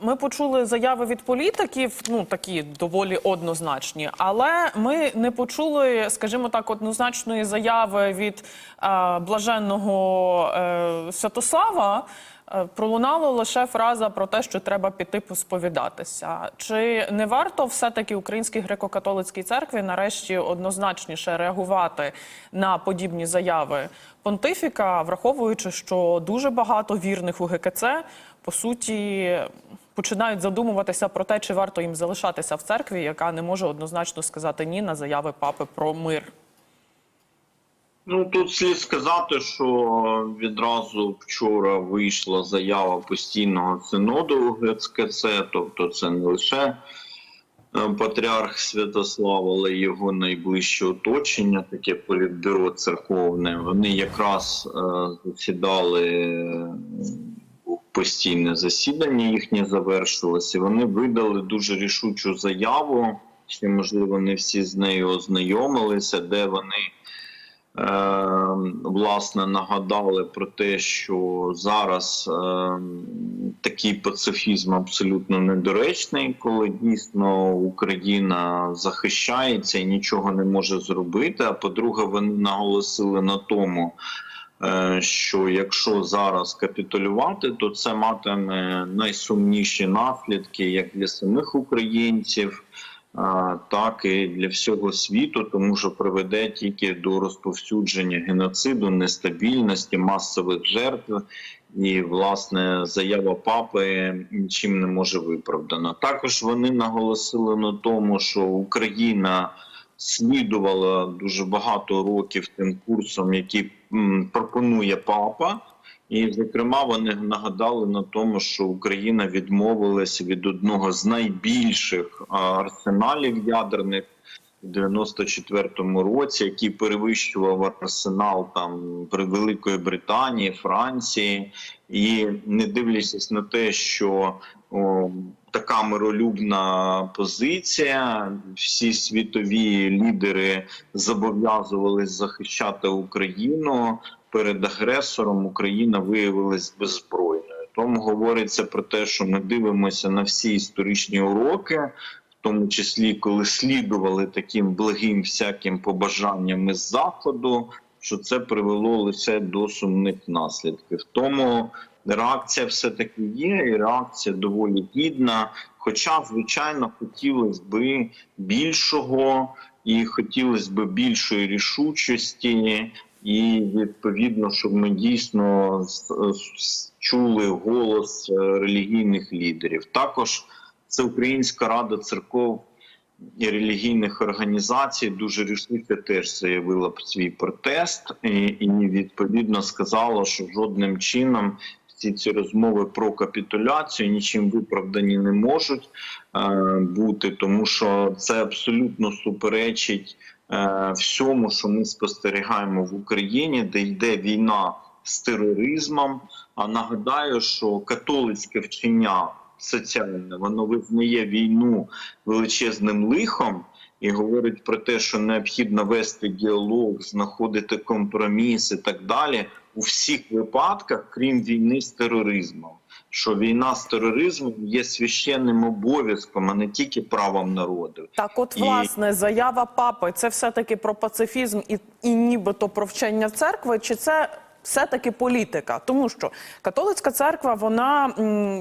Ми почули заяви від політиків, ну такі доволі однозначні, але ми не почули, скажімо так, однозначної заяви від е, блаженного е, Святослава. Е, Пролунала лише фраза про те, що треба піти посповідатися. Чи не варто все-таки Українській греко-католицькій церкві нарешті однозначніше реагувати на подібні заяви понтифіка, враховуючи, що дуже багато вірних у ГКЦ по суті починають задумуватися про те, чи варто їм залишатися в церкві, яка не може однозначно сказати ні на заяви папи про мир. Ну тут слід сказати, що відразу вчора вийшла заява постійного синоду ГЦКЦ, тобто це не лише е, патріарх Святослав, але його найближче оточення, таке політбюро церковне. Вони якраз е, засідали постійне засідання їхнє завершилося. Вони видали дуже рішучу заяву. Ще можливо не всі з нею ознайомилися, де вони е, власне нагадали про те, що зараз е, такий пацифізм абсолютно недоречний, коли дійсно Україна захищається і нічого не може зробити. А по-друге, вони наголосили на тому, що якщо зараз капітулювати, то це матиме найсумніші наслідки як для самих українців так і для всього світу, тому що приведе тільки до розповсюдження геноциду, нестабільності, масових жертв. І власне заява папи нічим не може виправдана. Також вони наголосили на тому, що Україна слідувала дуже багато років тим курсом, який пропонує папа. І, зокрема, вони нагадали на тому, що Україна відмовилася від одного з найбільших арсеналів ядерних у 94-му році, який перевищував арсенал там Великої Британії, Франції, і не дивлячись на те, що о, така миролюбна позиція, всі світові лідери зобов'язувались захищати Україну перед агресором Україна виявилась беззбройною. Тому говориться про те, що ми дивимося на всі історичні уроки, в тому числі коли слідували таким благим всяким побажанням із заходу, що це привело лише до сумних наслідків. Тому реакція все таки є, і реакція доволі гідна. Хоча, звичайно, хотілося би більшого і хотілося б більшої рішучості. І відповідно, щоб ми дійсно чули голос е, релігійних лідерів. Також це Українська рада церков і релігійних організацій дуже рішуче теж заявила свій протест, і, і відповідно сказала, що жодним чином всі ці розмови про капітуляцію нічим виправдані не можуть е, бути, тому що це абсолютно суперечить е, всьому, що ми спостерігаємо в Україні, де йде війна з тероризмом. А нагадаю, що католицьке вчення соціальне воно визнає війну величезним лихом. І говорить про те, що необхідно вести діалог, знаходити компроміс і так далі у всіх випадках, крім війни з тероризмом. Що війна з тероризмом є священним обов'язком, а не тільки правом народу. Так, от І- власне заява папи це все-таки про пацифізм і, і нібито про вчення церкви, чи це все-таки політика? Тому що католицька церква, вона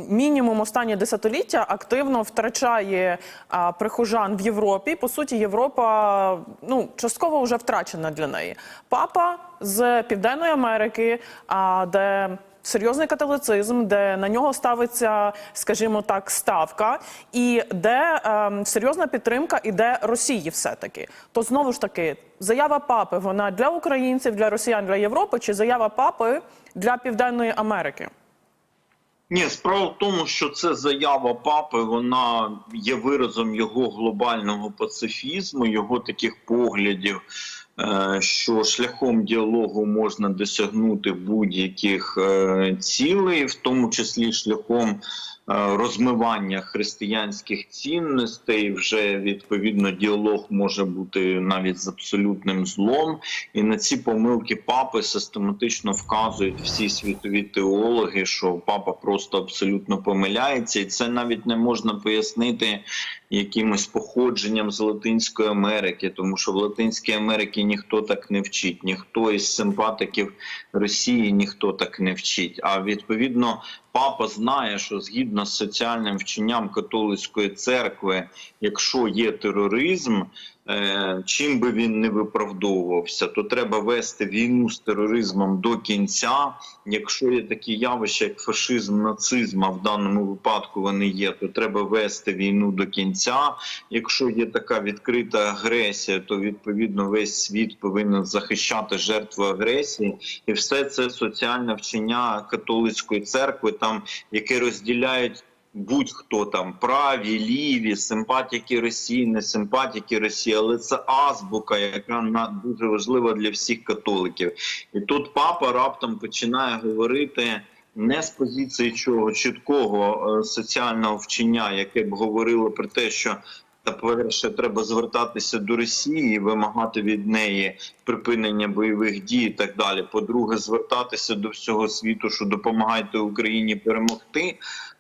мінімум останнє десятиліття активно втрачає а, прихожан в Європі. По суті, Європа ну частково вже втрачена для неї. Папа з Південної Америки, а, де серйозний католицизм, де на нього ставиться, скажімо так, ставка, і де ем, серйозна підтримка іде Росії, все таки. То знову ж таки, заява папи вона для українців, для росіян, для Європи, чи заява папи для Південної Америки? Ні, справа в тому, що це заява папи, вона є виразом його глобального пацифізму, його таких поглядів, е, що шляхом діалогу можна досягнути будь-яких е, цілей, в тому числі шляхом розмивання християнських цінностей. Вже відповідно діалог може бути навіть з абсолютним злом. І на ці помилки папи систематично вказують всі світові теологи, що папа просто абсолютно помиляється, і це навіть не можна пояснити якимось походженням з Латинської Америки, тому що в Латинській Америці ніхто так не вчить, ніхто із симпатиків Росії ніхто так не вчить. А відповідно, папа знає, що згідно з соціальним вченням католицької церкви, якщо є тероризм, чим би він не виправдовувався, то треба вести війну з тероризмом до кінця. Якщо є такі явища, як фашизм, нацизм, а в даному випадку вони є, то треба вести війну до кінця. Якщо є така відкрита агресія, то відповідно весь світ повинен захищати жертву агресії, і все це соціальне вчення католицької церкви, там яке розділяють. Будь-хто там праві, ліві, симпатики Росії, не симпатики Росії, але це азбука, яка дуже важлива для всіх католиків. І тут папа раптом починає говорити не з позиції чого чіткого е, соціального вчення, яке б говорило про те, що та перше треба звертатися до Росії, вимагати від неї припинення бойових дій і так далі. По-друге, звертатися до всього світу, що допомагайте Україні перемогти.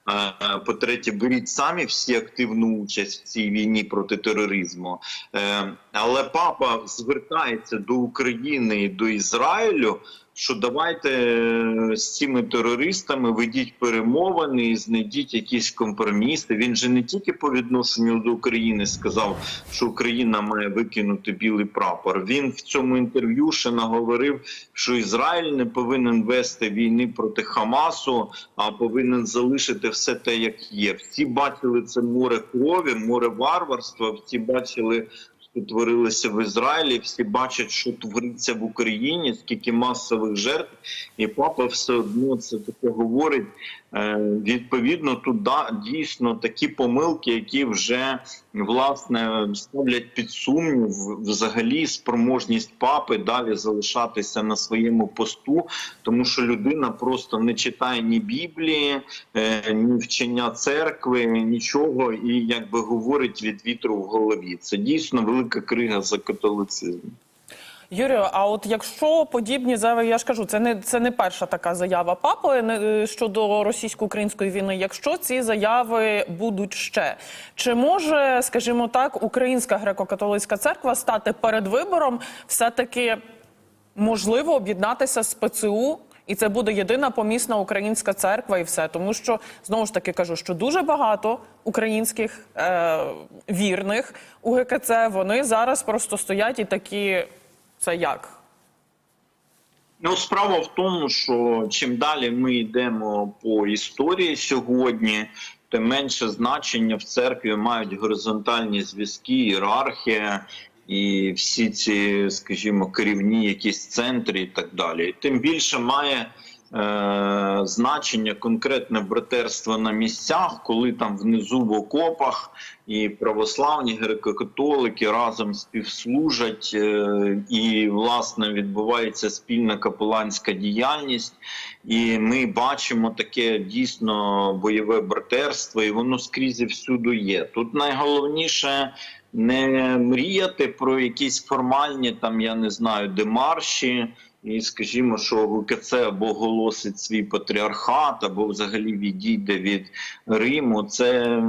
Е, По-третє, беріть самі всі активну участь в цій війні проти тероризму. Е, Але папа звертається до України і до Ізраїлю. Що давайте е, з цими терористами ведіть перемовини і знайдіть якісь компроміси. Він же не тільки по відношенню до України сказав, що Україна має викинути білий прапор. Він в цьому інтерв'ю ще наговорив, що Ізраїль не повинен вести війни проти Хамасу, а повинен залишити все те, як є. Всі бачили це море крові, море варварства. Всі бачили що творилося в Ізраїлі. Всі бачать, що твориться в Україні, скільки масових жертв, і папа все одно це таке говорить. Е, Відповідно, тут да, дійсно такі помилки, які вже власне ставлять під сумнів взагалі спроможність папи далі залишатися на своєму посту, тому що людина просто не читає ні Біблії, е, ні вчення церкви, нічого, і якби говорить від вітру в голові. Це дійсно велика крига за католицизм. Юрію, а от якщо подібні заяви, я ж кажу, це не це не перша така заява папи не, щодо російсько-української війни. Якщо ці заяви будуть ще, чи може, скажімо так, Українська греко-католицька церква стати перед вибором, все таки можливо об'єднатися з ПЦУ? І це буде єдина помісна українська церква, і все, тому що знову ж таки кажу, що дуже багато українських е, вірних у ГКЦ вони зараз просто стоять і такі. Це як? Ну, справа в тому, що чим далі ми йдемо по історії сьогодні, тим менше значення в церкві мають горизонтальні зв'язки, ієрархія і всі ці, скажімо, керівні якісь центри і так далі. Тим більше має значення конкретне братерство на місцях, коли там внизу в окопах і православні греко-католики разом співслужать, е, і власне відбувається спільна капеланська діяльність. І ми бачимо таке дійсно бойове братерство, і воно скрізь і всюди є. Тут найголовніше. Не мріяти про якісь формальні там, я не знаю, демарші, і скажімо, що ГКЦ або оголосить свій патріархат, або взагалі відійде від Риму. Це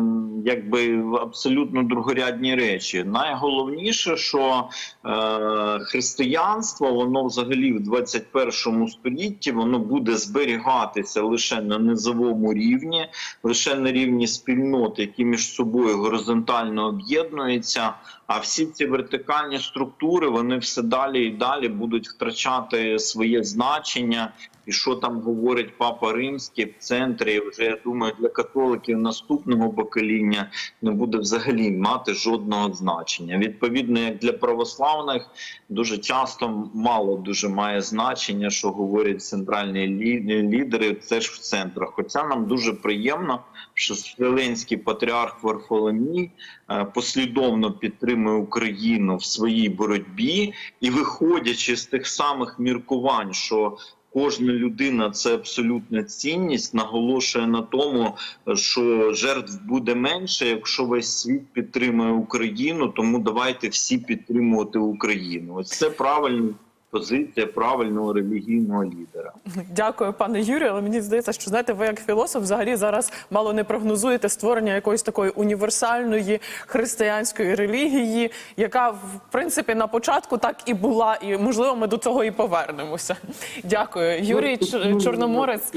якби абсолютно другорядні речі. Найголовніше, що е, християнство, воно взагалі в 21 столітті воно буде зберігатися лише на низовому рівні, лише на рівні спільнот, які між собою горизонтально об'єднуються. А всі ці вертикальні структури вони все далі і далі будуть втрачати своє значення. І що там говорить папа римський в центрі, вже я думаю, для католиків наступного покоління не буде взагалі мати жодного значення. Відповідно, як для православних дуже часто мало дуже має значення, що говорять центральні лі- лідери теж в центрах. Хоча нам дуже приємно, що Вселенський патріарх Варфоломій е, послідовно підтримує Україну в своїй боротьбі і виходячи з тих самих міркувань, що кожна людина це абсолютна цінність, наголошує на тому, що жертв буде менше, якщо весь світ підтримує Україну. Тому давайте всі підтримувати Україну. Ось це правильна позиція правильного релігійного лідера. Дякую, пане Юрію. Але мені здається, що знаєте, ви як філософ взагалі зараз мало не прогнозуєте створення якоїсь такої універсальної християнської релігії, яка в принципі на початку так і була, і можливо ми до цього і повернемося. Дякую, Юрій Чорноморець.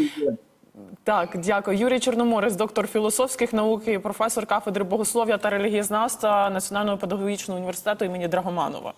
Так, дякую. Юрій Чорноморець, доктор філософських наук і професор кафедри богослов'я та релігієзнавства Національного педагогічного університету імені Драгоманова.